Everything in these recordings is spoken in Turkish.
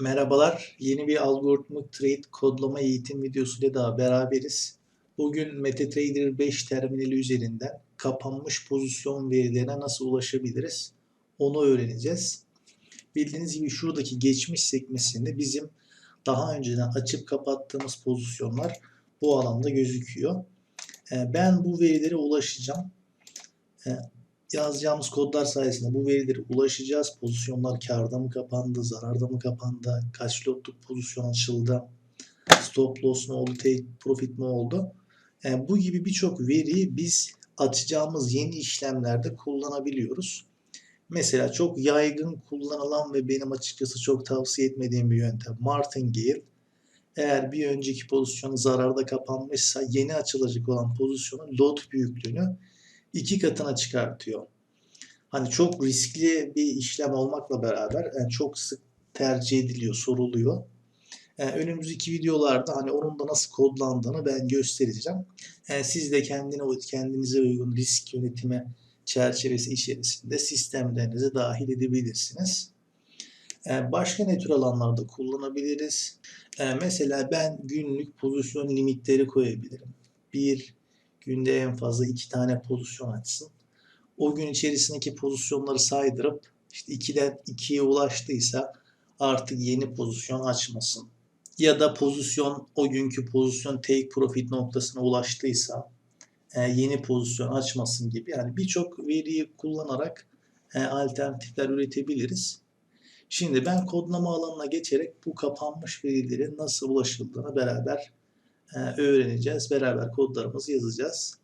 Merhabalar, yeni bir algoritmik trade kodlama eğitim videosuyla daha beraberiz. Bugün MetaTrader 5 terminali üzerinden kapanmış pozisyon verilerine nasıl ulaşabiliriz onu öğreneceğiz. Bildiğiniz gibi şuradaki geçmiş sekmesinde bizim daha önceden açıp kapattığımız pozisyonlar bu alanda gözüküyor. Ee, Ben bu verilere ulaşacağım. Yazacağımız kodlar sayesinde bu verilere ulaşacağız. Pozisyonlar karda mı kapandı, zararda mı kapandı, kaç lotluk pozisyon açıldı, stop loss mu oldu, take profit mi oldu. Yani bu gibi birçok veriyi biz açacağımız yeni işlemlerde kullanabiliyoruz. Mesela çok yaygın kullanılan ve benim açıkçası çok tavsiye etmediğim bir yöntem martingale. Eğer bir önceki pozisyonu zararda kapanmışsa yeni açılacak olan pozisyonun lot büyüklüğünü iki katına çıkartıyor. Hani çok riskli bir işlem olmakla beraber yani çok sık tercih ediliyor, soruluyor. Yani önümüzdeki videolarda hani onun da nasıl kodlandığını ben göstereceğim. Yani siz de kendine kendinize uygun risk yönetimi çerçevesi içerisinde sistemlerinize dahil edebilirsiniz. Başka ne tür alanlarda kullanabiliriz? Mesela ben günlük pozisyon limitleri koyabilirim. Bir, günde en fazla iki tane pozisyon açsın. O gün içerisindeki pozisyonları saydırıp işte 2'den 2'ye ulaştıysa artık yeni pozisyon açmasın. Ya da pozisyon o günkü pozisyon take profit noktasına ulaştıysa e, yeni pozisyon açmasın gibi yani birçok veriyi kullanarak e, alternatifler üretebiliriz. Şimdi ben kodlama alanına geçerek bu kapanmış verilerin nasıl ulaşıldığını beraber öğreneceğiz. Beraber kodlarımızı yazacağız.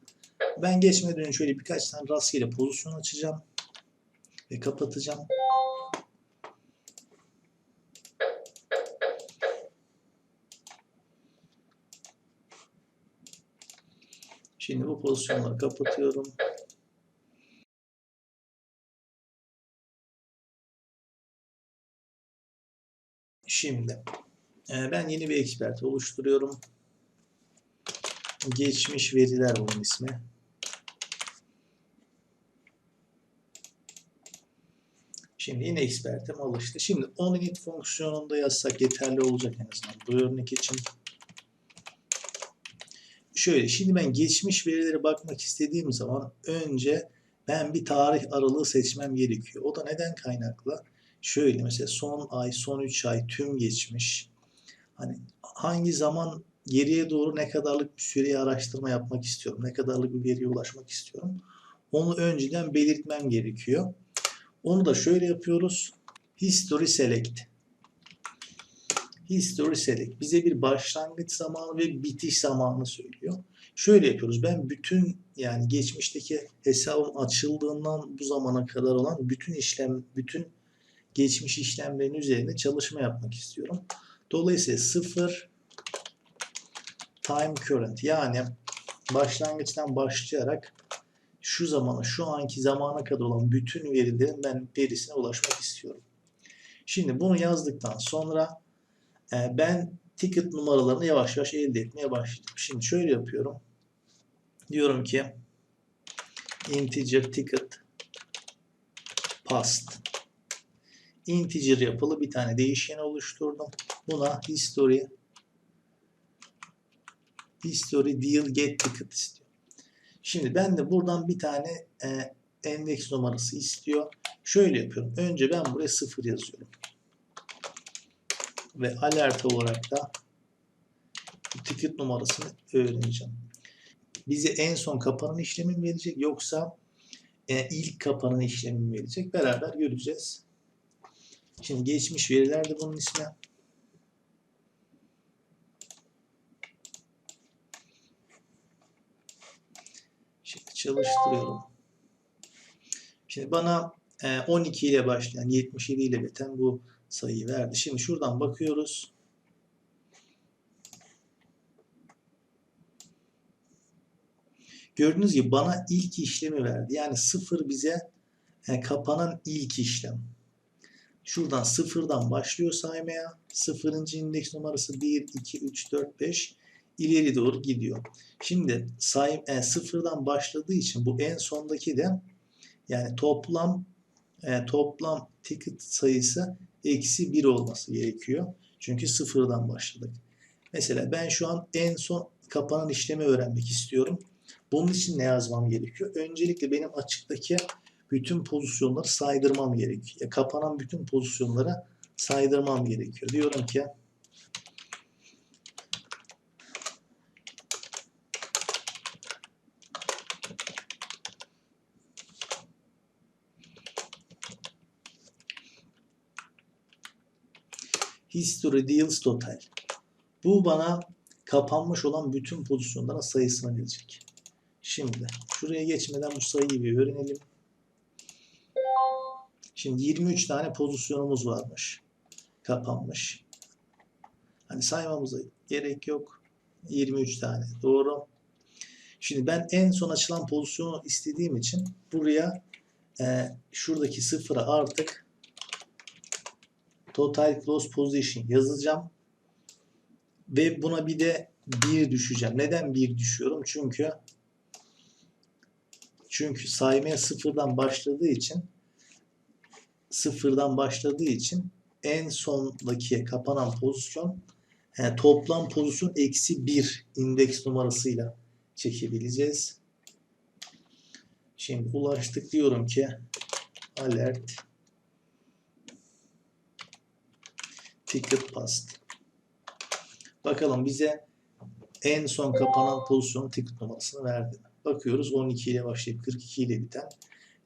Ben geçmeden önce şöyle birkaç tane rastgele pozisyon açacağım ve kapatacağım. Şimdi bu pozisyonları kapatıyorum. Şimdi e, ben yeni bir expert oluşturuyorum. Geçmiş veriler bunun ismi. Şimdi yine expert'im alıştı. Şimdi on init fonksiyonunda yazsak yeterli olacak en azından bu örnek için. Şöyle şimdi ben geçmiş verilere bakmak istediğim zaman önce ben bir tarih aralığı seçmem gerekiyor. O da neden kaynaklı? Şöyle mesela son ay, son 3 ay tüm geçmiş. Hani hangi zaman geriye doğru ne kadarlık bir süreye araştırma yapmak istiyorum, ne kadarlık bir veriye ulaşmak istiyorum. Onu önceden belirtmem gerekiyor. Onu da şöyle yapıyoruz. History select. History select bize bir başlangıç zamanı ve bitiş zamanını söylüyor. Şöyle yapıyoruz. Ben bütün yani geçmişteki hesabım açıldığından bu zamana kadar olan bütün işlem, bütün geçmiş işlemlerin üzerinde çalışma yapmak istiyorum. Dolayısıyla sıfır time current yani başlangıçtan başlayarak şu zamana, şu anki zamana kadar olan bütün verilerin ben verisine ulaşmak istiyorum. Şimdi bunu yazdıktan sonra e, ben ticket numaralarını yavaş yavaş elde etmeye başladım. Şimdi şöyle yapıyorum. Diyorum ki integer ticket past integer yapılı bir tane değişken oluşturdum. Buna history history deal get ticket istiyor. Şimdi ben de buradan bir tane e, endeks numarası istiyor. Şöyle yapıyorum. Önce ben buraya 0 yazıyorum. Ve alert olarak da ticket numarasını öğreneceğim. Bize en son kapanan işlemi mi verecek yoksa e, ilk kapanan işlemi mi verecek? Beraber göreceğiz. Şimdi geçmiş veriler de bunun ismi. Çalıştırıyorum. Şimdi bana 12 ile başlayan 77 ile biten bu sayıyı verdi. Şimdi şuradan bakıyoruz. Gördüğünüz gibi bana ilk işlemi verdi. Yani sıfır bize kapanan ilk işlem. Şuradan sıfırdan başlıyor saymaya. Sıfırıncı indeks numarası 1, 2, 3, 4, 5 ileri doğru gidiyor. Şimdi say, e, sıfırdan başladığı için bu en sondaki de yani toplam e, toplam ticket sayısı eksi 1 olması gerekiyor. Çünkü sıfırdan başladık. Mesela ben şu an en son kapanan işlemi öğrenmek istiyorum. Bunun için ne yazmam gerekiyor? Öncelikle benim açıktaki bütün pozisyonları saydırmam gerekiyor. Kapanan bütün pozisyonlara saydırmam gerekiyor. Diyorum ki History deals total. Bu bana kapanmış olan bütün pozisyonların sayısını verecek. Şimdi şuraya geçmeden bu sayıyı bir öğrenelim. Şimdi 23 tane pozisyonumuz varmış. Kapanmış. Hani saymamıza gerek yok. 23 tane. Doğru. Şimdi ben en son açılan pozisyonu istediğim için buraya e, şuradaki sıfıra artık total close position yazacağım. Ve buna bir de 1 düşeceğim. Neden 1 düşüyorum? Çünkü çünkü saymaya sıfırdan başladığı için sıfırdan başladığı için en sondaki kapanan pozisyon yani toplam pozisyon eksi 1 indeks numarasıyla çekebileceğiz. Şimdi ulaştık diyorum ki alert ticket past. Bakalım bize en son kapanan pozisyonun ticket numarasını verdi. Bakıyoruz 12 ile başlayıp 42 ile biten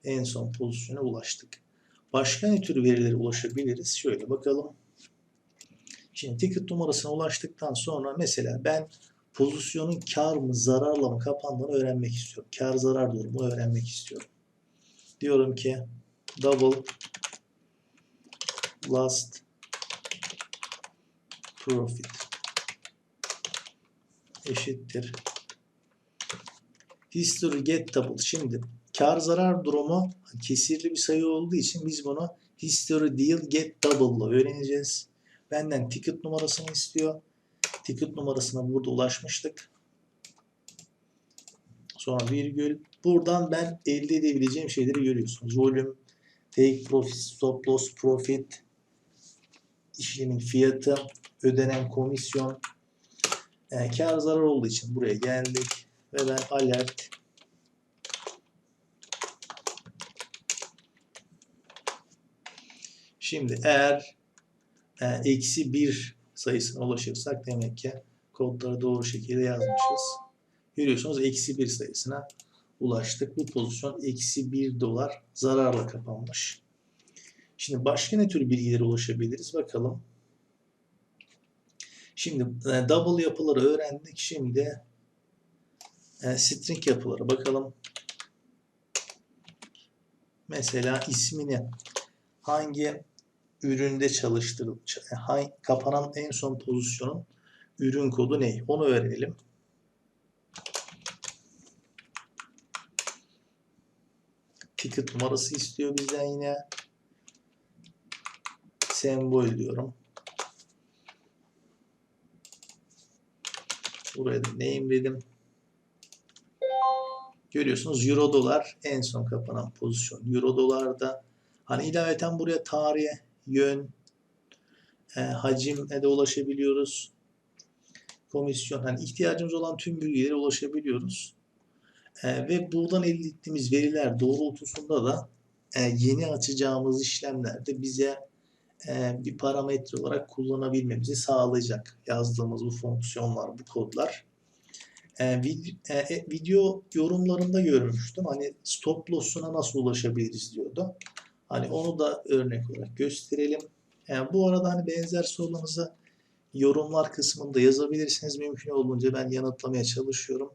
en son pozisyona ulaştık. Başka ne tür verilere ulaşabiliriz? Şöyle bakalım. Şimdi ticket numarasına ulaştıktan sonra mesela ben pozisyonun kar mı zararla mı kapandığını öğrenmek istiyorum. Kar zarar durumunu öğrenmek istiyorum. Diyorum ki double last profit eşittir. History get double. Şimdi kar zarar durumu kesirli bir sayı olduğu için biz bunu history deal get double ile öğreneceğiz. Benden ticket numarasını istiyor. Ticket numarasına burada ulaşmıştık. Sonra virgül. Buradan ben elde edebileceğim şeyleri görüyorsunuz. Volume, take profit, stop loss profit, işlemin fiyatı, ödenen komisyon, yani kar zarar olduğu için buraya geldik ve ben alert Şimdi eğer e, eksi bir sayısına ulaşırsak demek ki kodları doğru şekilde yazmışız. Görüyorsunuz eksi bir sayısına ulaştık. Bu pozisyon eksi bir dolar zararla kapanmış. Şimdi başka ne tür bilgilere ulaşabiliriz bakalım. Şimdi e, double yapıları öğrendik. Şimdi e, string yapıları bakalım. Mesela ismini hangi üründe çalıştırılıp hangi, kapanan en son pozisyonun ürün kodu ne? Onu öğrenelim. Ticket numarası istiyor bizden yine. Sembol diyorum. Buraya da name dedim. Görüyorsunuz euro dolar en son kapanan pozisyon. Euro dolarda hani ilaveten buraya tarihe, yön, e, hacime de ulaşabiliyoruz. Komisyon hani ihtiyacımız olan tüm bilgilere ulaşabiliyoruz. E, ve buradan elde ettiğimiz veriler doğrultusunda da e, yeni açacağımız işlemlerde bize bir parametre olarak kullanabilmemizi sağlayacak yazdığımız bu fonksiyonlar, bu kodlar. E, video yorumlarında görmüştüm. Hani stop loss'una nasıl ulaşabiliriz diyordu. Hani onu da örnek olarak gösterelim. Yani bu arada hani benzer sorularınızı yorumlar kısmında yazabilirsiniz. Mümkün olduğunca ben yanıtlamaya çalışıyorum.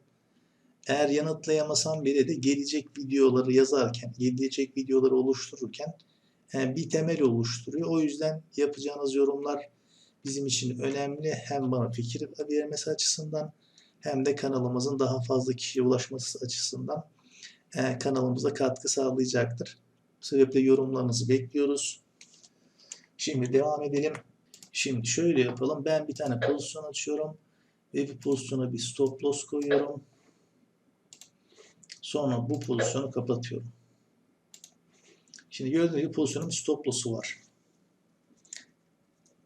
Eğer yanıtlayamasam bile de gelecek videoları yazarken, gelecek videoları oluştururken e, bir temel oluşturuyor. O yüzden yapacağınız yorumlar bizim için önemli. Hem bana fikir vermesi açısından hem de kanalımızın daha fazla kişiye ulaşması açısından e, kanalımıza katkı sağlayacaktır. Bu sebeple yorumlarınızı bekliyoruz. Şimdi devam edelim. Şimdi şöyle yapalım. Ben bir tane pozisyon açıyorum. Ve bu pozisyona bir stop loss koyuyorum. Sonra bu pozisyonu kapatıyorum. Şimdi gördüğünüz gibi pozisyonun stop loss'u var.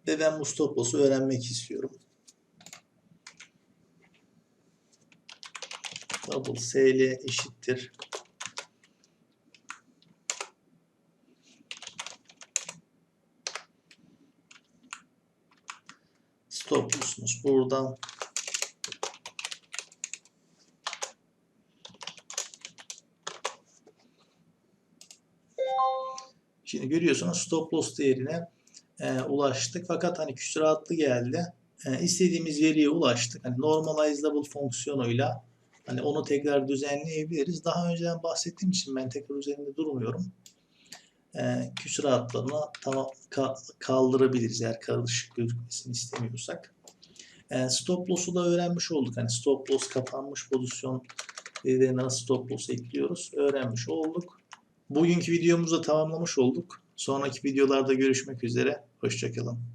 Ve ben bu stop loss'u öğrenmek istiyorum. Double SL eşittir. Stop loss'umuz buradan. Şimdi görüyorsunuz stop loss değerine e, ulaştık. Fakat hani küsuratlı geldi. E, istediğimiz veriye ulaştık. Hani normalizable fonksiyonuyla hani onu tekrar düzenleyebiliriz. Daha önceden bahsettiğim için ben tekrar üzerinde durmuyorum. E, küsuratlarını tamam ka- kaldırabiliriz eğer karışık gözükmesini istemiyorsak. E, stop loss'u da öğrenmiş olduk. Hani stop loss kapanmış pozisyon verilerine nasıl stop loss ekliyoruz öğrenmiş olduk. Bugünkü videomuzu da tamamlamış olduk. Sonraki videolarda görüşmek üzere. Hoşçakalın.